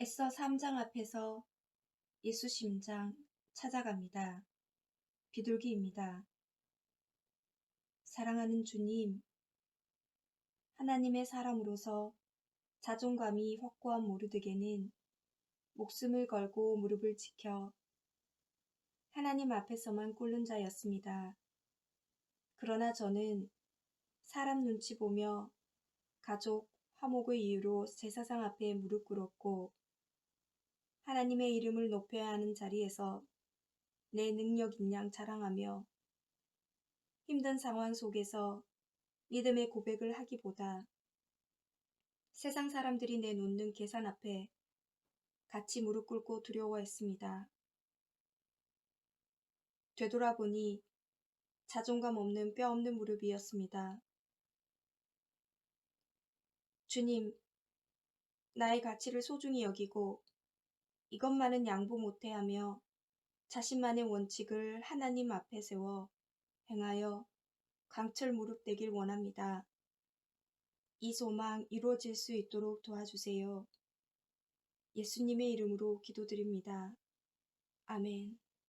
애써 3장 앞에서 예수 심장 찾아갑니다. 비둘기입니다. 사랑하는 주님, 하나님의 사람으로서 자존감이 확고한 모르드게는 목숨을 걸고 무릎을 지켜 하나님 앞에서만 꿇는 자였습니다. 그러나 저는 사람 눈치 보며 가족, 화목의 이유로 제사상 앞에 무릎 꿇었고 하나님의 이름을 높여야 하는 자리에서 내 능력 인 양 자랑하며 힘든 상황 속에서 믿음의 고백을 하기보다 세상 사람들이 내놓는 계산 앞에 같이 무릎 꿇고 두려워했습니다. 되돌아보니 자존감 없는 뼈 없는 무릎이었습니다. 주님, 나의 가치를 소중히 여기고 이것만은 양보 못해 하며 자신만의 원칙을 하나님 앞에 세워 행하여 강철 무릎 되길 원합니다. 이 소망 이루어질 수 있도록 도와주세요. 예수님의 이름으로 기도드립니다. 아멘.